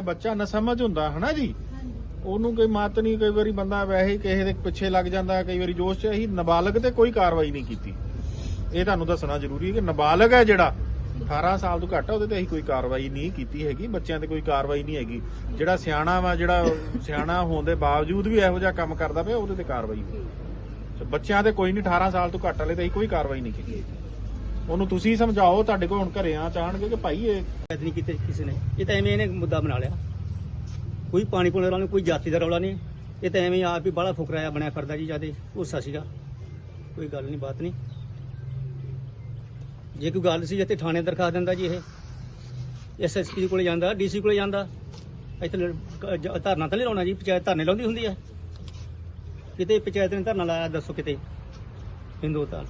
ਕਿਹਾ ਬੱਚਾ ਨਾ ਸਮਝ ਹੁੰਦਾ ਹਨਾ ਜੀ? ਉਹਨੂੰ ਕੋਈ ਮਤ ਨਹੀਂ ਕਈ ਵਾਰੀ ਬੰਦਾ ਵੈਸੇ ਹੀ ਕਿਸੇ ਦੇ ਪਿੱਛੇ ਲੱਗ ਜਾਂਦਾ ਕਈ ਵਾਰੀ ਜੋਸ਼ 'ਚ ਅਸੀਂ ਨਾਬਾਲਗ ਤੇ ਕੋਈ ਕਾਰਵਾਈ ਨਹੀਂ ਕੀਤੀ। ਇਹ ਤੁਹਾਨੂੰ ਦੱਸਣਾ ਜ਼ਰੂਰੀ ਹੈ ਕਿ ਨਾਬਾਲਗ ਹੈ ਜਿਹੜਾ 18 ਸਾਲ ਤੋਂ ਘੱਟ ਉਹਦੇ ਤੇ ਅਸੀਂ ਕੋਈ ਕਾਰਵਾਈ ਨਹੀਂ ਕੀਤੀ ਹੈਗੀ ਬੱਚਿਆਂ ਤੇ ਕੋਈ ਕਾਰਵਾਈ ਨਹੀਂ ਹੈਗੀ। ਜਿਹੜਾ ਸਿਆਣਾ ਵਾ ਜਿਹੜਾ ਸਿਆਣਾ ਹੋਣ ਦੇ ਬਾਵਜੂਦ ਵੀ ਇਹੋ ਜਿਹਾ ਕੰਮ ਕਰਦਾ ਪਿਆ ਉਹਦੇ ਤੇ ਕਾਰਵਾਈ ਹੋਈ ਬੱਚਿਆਂ ਤੇ ਕੋਈ ਨਹੀਂ 18 ਸਾਲ ਤੋਂ ਘੱਟ ਵਾਲੇ ਤੇ ਅਸੀਂ ਕੋਈ ਕਾਰਵਾਈ ਨਹੀਂ ਕੀਤੀ। ਉਹਨੂੰ ਤੁਸੀਂ ਸਮਝਾਓ, ਤੁਹਾਡੇ ਕੋਲ ਹੁਣ ਘਰੇ ਆ ਚਾਹਣਗੇ ਕਿ ਭਾਈ ਇਹ ਸ਼ਿਕਾਇਤ ਨਹੀਂ ਕੀਤੀ ਕਿਸੇ ਨੇ। ਇਹ ਤਾਂ ਐਵੇਂ ਇਹਨੇ ਮੁੱਦਾ ਬਣਾ ਲਿਆ। ਕੋਈ ਪਾਣੀ ਪੁਣੇ ਵਾਲਾ ਨਹੀਂ, ਕੋਈ ਜਾਤੀ ਦਾ ਰੌਲਾ ਨਹੀਂ। ਇਹ ਤਾਂ ਐਵੇਂ ਆਪ ਹੀ ਬਾਹਲਾ ਫੁਕਰਾਇਆ ਬਣਿਆ ਫਿਰਦਾ ਜੀ ਜਿਆਦੇ। ਗੁੱਸਾ ਸੀਗਾ ਕੋਈ ਗੱਲ ਨਹੀਂ, ਬਾਤ ਨਹੀਂ। ਜੇ ਕੋਈ ਗੱਲ ਸੀ, ਇੱਥੇ ਥਾਣੇ ਦਰਖਾਸਤ ਦਿੰਦਾ ਜੀ ਇਹ। ਐਸਐਸਪੀ ਕੋਲੇ ਜਾਂਦਾ ਡੀਸੀ ਕੋਲੇ ਜਾਂਦਾ। ਇੱਥੇ ਧਰਨਾ ਤਾਂ ਨਹੀਂ ਲਾਉਣਾ ਜੀ, ਪੰਚਾਇਤ ਧਰਨੇ ਲਾਉਂਦੀ ਹੁੰਦੀ ਹੈ। ਕਿਤੇ ਪੰਚਾਇਤ ਨੇ ਧਰਨਾ ਲਾਇਆ, ਦੱਸੋ ਕਿਤੇ। ਹਿੰਦੂਤਾਲ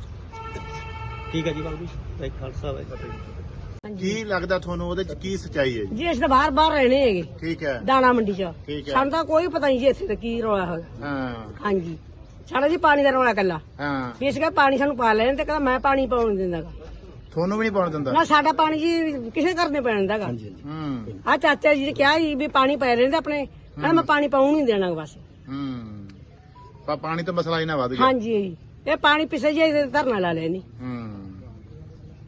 ਠੀਕ ਹੈ ਜੀ ਬਾਬੂ ਜੀ ਖਾਲਸਾ ਵਾਹਿਗੁਰੂ ਕੀ ਲੱਗਦਾ ਤੁਹਾਨੂੰ ਉਹਦੇ ਚ ਕੀ ਸਚਾਈ ਹੈ ਜੀ? ਅਸੀਂ ਤਾਂ ਬਾਹਰ ਬਾਹਰ ਰਹਿਣੇ ਹੈਗੇ। ਠੀਕ ਹੈ। ਦਾਣਾ ਮੰਡੀ 'ਚ। ਠੀਕ ਹੈ। ਸਾਨੂੰ ਤਾਂ ਕੋਈ ਪਤਾ ਨਹੀਂ ਜੀ ਇੱਥੇ ਤਾਂ ਕੀ ਰੌਲਾ ਹੋਇਆ ਹਾਂ। ਹਾਂਜੀ। ਸਾਡਾ ਜੀ ਪਾਣੀ ਦਾ ਰੌਲਾ ਕੱਲਾ ਹਾਂ। ਵੀ ਇਸ ਪਾਣੀ ਸਾਨੂੰ ਪਾ ਲੈਣ ਤੇ ਕਹਿੰਦਾ ਮੈਂ ਪਾਣੀ ਪਾਉਣ ਨਹੀਂ ਦਿੰਦਾਗਾ ਤੁਹਾਨੂੰ ਵੀ ਨਹੀਂ ਪਾਉਣ ਦਿੰਦਾ? ਨਾ ਸਾਡਾ ਪਾਣੀ ਜੀ ਕਿਸੇ ਕਰਨੇ ਪੈਣ ਦਿੰਦਾਗਾ ਹੂੰ। ਆ ਚਾਚਾ ਜੀ ਨੇ ਕਿਹਾ ਜੀ ਵੀ ਪਾਣੀ ਪੈ ਲੈਂਦੇ ਆਪਣੇ। ਕਹਿੰਦਾ ਮੈਂ ਪਾਣੀ ਪਾਉਣ ਨਹੀਂ ਦੇਣਾ ਬਸ। ਹੂੰ। ਪਾ ਪਾਣੀ ਤੋਂ ਮਸਲਾ ਹੀ ਨਾ ਵੱਧ ਗਿਆ। ਹਾਂਜੀ। ਇਹ ਪਾਣੀ ਪਿੱਛੇ ਜੀ ਧਰਨਾ ਲਾ ਲੈਣੀ ਹੂੰ।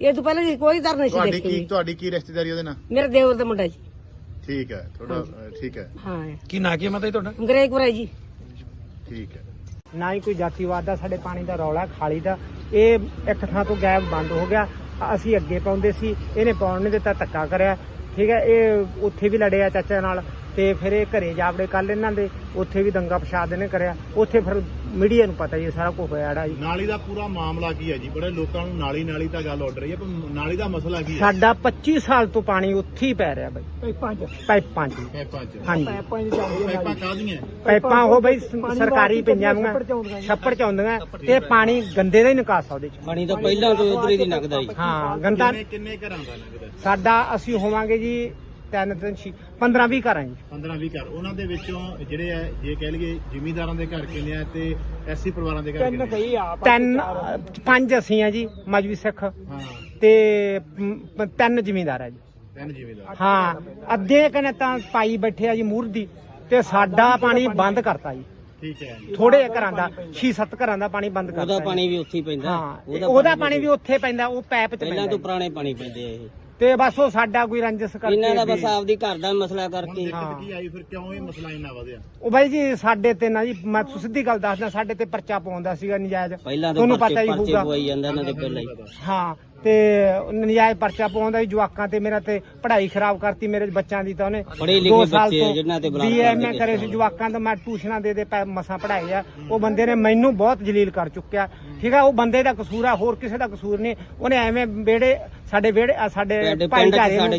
ਇਹ ਤੋਂ ਪਹਿਲਾਂ ਜੀ ਕੋਈ ਧਰਨਾ ਨਹੀਂ ਸੀ ਤੁਹਾਡੀ ਕੀ ਦੇਖੀ ਤੁਹਾਡੀ ਕੀ ਰਿਸ਼ਤੇਦਾਰੀ ਉਹਦੇ ਨਾਲ? ਮੇਰੇ ਦੇਵਰ ਦਾ ਮੁੰਡਾ ਜੀ। ਠੀਕ ਹੈ ਤੁਹਾਡਾ ਅ, ਠੀਕ ਹੈ। ਹਾਂ। ਕੀ ਨਾਂ ਕੀ ਹੈ ਮਾਤਾ ਜੀ ਤੁਹਾਡਾ? ਅੰਗਰੇਜ਼ਪੁਰਾ ਜੀ। ਠੀਕ ਹੈ। ਨਾ ਹੀ ਕੋਈ ਜਾਤੀਵਾਦ ਦਾ ਸਾਡੇ ਪਾਣੀ ਦਾ ਰੌਲਾ ਖਾਲੀ ਦਾ ਇਹ ਇੱਕ ਥਾਂ ਤੋਂ ਗੈਪ ਬੰਦ ਹੋ ਗਿਆ। ਅਸੀਂ ਅੱਗੇ ਪਾਉਂਦੇ ਸੀ ਇਹਨੇ ਪਾਉਣ ਨਹੀਂ ਦਿੱਤਾ ਧੱਕਾ ਕਰਿਆ। ਠੀਕ ਹੈ ਇਹ ਉੱਥੇ ਵੀ ਲੜਿਆ ਚਾਚਾ ਨਾਲ ਤੇ ਫਿਰ ਇਹ ਘਰੇ ਜਾਵੜੇ ਕੱਲ ਇਹਨਾਂ ਦੇ ਉੱਥੇ ਵੀ ਦੰਗਾ ਫਸਾਦ ਇਹਨੇ ਕਰਿਆ। ਉੱਥੇ ਫਿਰ ਮੀਡੀਆ ਨੂੰ ਪਤਾ ਜੀ ਸਾਰਾ ਕੁਝ ਹੋਇਆ ਜੀ। ਨਾਲੀ ਦਾ ਪੂਰਾ ਮਾਮਲਾ ਕੀ ਹੈ ਜੀ? ਬੜੇ ਲੋਕਾਂ ਨੂੰ ਨਾਲੀ ਨਾਲੀ ਤਾਂ ਗੱਲ ਉੱਡ ਰਹੀ ਹੈ ਪਰ ਨਾਲੀ ਦਾ ਮਸਲਾ ਕੀ ਹੈ? ਸਾਡਾ 25 ਸਾਲ ਤੋਂ ਪਾਣੀ ਉੱਥੇ ਹੀ ਪੈ ਰਿਹਾ ਬਾਈ। ਪਾਈਪਾਂ 'ਚ। ਪਾਈਪਾਂ 'ਚ। ਪੈਪਾਂ ਚ। ਹਾਂਜੀ। ਪੈਪਾਂ ਕਾਹਦੀਆਂ? ਪਾਈਪਾਂ ਉਹ ਬਈ ਸਰਕਾਰੀ ਪਈਆਂ ਵੀਆਂ ਛੱਪੜ ਚ ਆਉਂਦੀਆਂ ਤੇ ਪਾਣੀ ਗੰਦੇ ਦਾ ਹੀ ਨਿਕਾਸ ਆ ਉਹਦੇ ਚ। ਪਾਣੀ ਤਾਂ ਪਹਿਲਾਂ ਤੋਂ ਉਧਰ ਹੀ ਲੰਘਦਾ ਜੀ। ਹਾਂ ਗੰਦਾ ਕਿੰਨੇ ਕਿੰਨੇ ਘਰਾਂ ਦਾ ਲੱਗਦਾ ਸਾਡਾ ਅਸੀਂ ਹੋਵਾਂਗੇ ਜੀ ਤਿੰਨ ਤਿੰਨ ਛੇ 15 20 ਘਰਾਂ ਜੀ। 15 20 ਘਰ। ਉਹਨਾਂ ਦੇ ਵਿੱਚੋਂ ਜਿਹੜੇ ਆ ਜੇ ਕਹਿ ਲਈਏ ਜ਼ਿਮੀਂਦਾਰਾਂ ਦੇ ਘਰ ਕਿੰਨੇ ਆ ਤੇ ਐਸੀ ਪਰਿਵਾਰਾਂ ਦੇ ਘਰ ਕਿੰਨੇ ਆ? ਤਿੰਨ ਪੰਜ ਅਸੀਂ ਆ ਜੀ ਮਜਬੀ ਸਿੱਖ। ਹਾਂ। ਤੇ ਮ, ਤਿੰਨ ਜ਼ਿਮੀਂਦਾਰ ਆ ਜੀ। ਤਿੰਨ ਜ਼ਿਮੀਂਦਾਰ। ਹਾਂ ਅੱਧੇ ਕਨੇ ਤਾਂ ਪਾਈ ਬੈਠੇ ਆ ਜੀ ਮੂਰਦੀ ਤੇ ਸਾਡਾ ਪਾਣੀ ਬੰਦ ਕਰਤਾ ਜੀ। ਠੀਕ ਹੈ ਥੋੜੇ ਘਰਾਂ ਦਾ 6-7 ਘਰਾਂ ਦਾ ਪਾਣੀ ਬੰਦ ਕਰਤਾ ਉਹਦਾ ਜੀ। ਪਾਣੀ ਵੀ ਉੱਥੇ ਹੀ ਪੈਂਦਾ। ਹਾਂ ਉਹਦਾ ਪਾਣੀ ਵੀ ਉੱਥੇ ਪੈਂਦਾ ਉਹ ਪੈਪ ਚ ਪਹਿਲਾਂ ਪੈਂਦਾ ਤੋਂ ਜੀ। ਪੁਰਾਣੇ ਪਾਣੀ ਪੈਂਦੇ ਆ ਇਹ। ਤੇ ਬਸ ਉਹ ਸਾਡਾ ਕੋਈ ਰੰਜਸ ਕਰਕੇ ਇਹਨਾਂ ਦਾ ਬਸ ਵੀ- ਆਪਦੀ ਘਰ ਦਾ ਮਸਲਾ ਕਰਕੇ। ਦਿੱਕਤ ਕੀ ਆਈ ਫਿਰ ਕਿਉਂ ਇਹ ਮਸਲਾ ਇੰਨਾ ਵਧਿਆ? ਉਹ ਬਾਈ ਜੀ ਸਾਡੇ ਤੇ ਨਾ ਜੀ ਮੈਂ ਤੁਹਾਨੂੰ ਸਿੱਧੀ ਗੱਲ ਦੱਸਦਾ ਸਾਡੇ ਤੇ ਪਰਚਾ ਪਾਉਂਦਾ ਸੀਗਾ ਨਜਾਇਜ਼। ਪਹਿਲਾਂ ਤੋਂ ਤੁਹਾਨੂੰ ਪਰਚੇ ਪਤਾ ਹੀ ਪਰਚੇ ਹੋਊਗਾ। ਪਵਾਈ ਜਾਂਦਾ ਇਹਨਾਂ ਦੇ ਪਹਿਲਾਂ ਹੀ। ਹਾਂ ਤੇ ਨਜਾਇਜ਼ ਪਰਚਾ ਪਾਉਂਦਾ ਸੀ ਜਵਾਕਾਂ ਤੇ ਮੇਰਾ ਤੇ ਪੜ੍ਹਾਈ ਖਰਾਬ ਕਰਤੀ ਮੇਰੇ ਬੱਚਿਆਂ ਦੀ ਤਾਂ ਉਹਨੇ। ਪੜ੍ਹੇ ਲਿਖੇ ਦੋ ਸਾਲ ਬੱਚੇ ਤੋਂ ਜਿਨ੍ਹਾਂ ਤੇ ਬਲਾਤਕਾਰ BA ਦੇ ਕਰੇ ਸੀ ਜਵਾਕਾਂ ਦਾ ਮੈਂ ਟਿਊਸ਼ਨਾਂ ਦੇ ਦੇ ਪੈ- ਮਸਾਂ ਪੜ੍ਹਾਏ ਆ। ਉਹ ਬੰਦੇ ਨੇ ਮੈਨੂੰ ਬਹੁਤ ਜਲੀਲ ਕਰ ਚੁੱਕਿਆ। ਠੀਕ ਆ ਉਹ ਬੰਦੇ ਦਾ ਕਸੂਰ ਆ ਹੋਰ ਕਿਸੇ ਦਾ ਕਸੂਰ ਨਹੀਂ। ਉਹਨੇ ਐਵੇਂ ਵਿਹੜੇ ਸਾਡੇ ਵਿਹੜੇ ਸਾਡੇ ਸਾਡੇ ਪਿੰਡ ਚ ਭਾਈਚਾਰੇ ਸਾਡੇ ਨੂੰ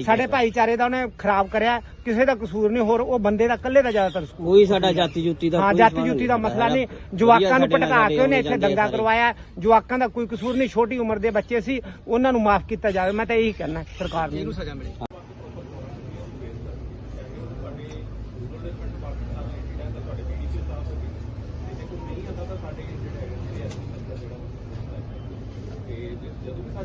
ਚ ਸਾਡੇ ਭਾਈਚਾਰੇ ਦਾ ਉਹਨੇ ਖਰਾਬ ਕਰਿਆ। ਕਿਸੇ ਦਾ ਕਸੂਰ ਨਹੀਂ ਹੋਰ ਉਹ ਬੰਦੇ ਦਾ ਇਕੱਲੇ ਦਾ ਜ਼ਿਆਦਾਤਰ ਕਸੂਰ। ਕੋਈ ਸਾਡਾ ਜਾਤੀ ਜੁੱਤੀ ਦਾ ਹਾਂ ਕੋਈ ਜਾਤੀ ਸਬੰਧ ਜੁੱਤੀ ਦਾ ਨਹੀਂ। ਮਸਲਾ ਨਹੀਂ। ਵਧੀਆ ਜਵਾਕਾਂ ਨੂੰ ਨਾਲ ਭਟਕਾ ਕੇ ਉਹਨੇ ਜਾਂਦੇ ਇੱਥੇ ਆ ਦੰਗਾ ਸਾਰੇ। ਕਰਵਾਇਆ। ਜਵਾਕਾਂ ਦਾ ਕੋਈ ਕਸੂਰ ਨਹੀਂ ਛੋਟੀ ਉਮਰ ਦੇ ਬੱਚੇ ਸੀ ਉਹਨਾਂ ਨੂੰ ਮਾਫ ਕੀਤਾ ਜਾਵੇ। ਮੈਂ ਤਾਂ ਇਹੀ ਕਹਿਣਾ ਸਰਕਾਰ ਨੂੰ।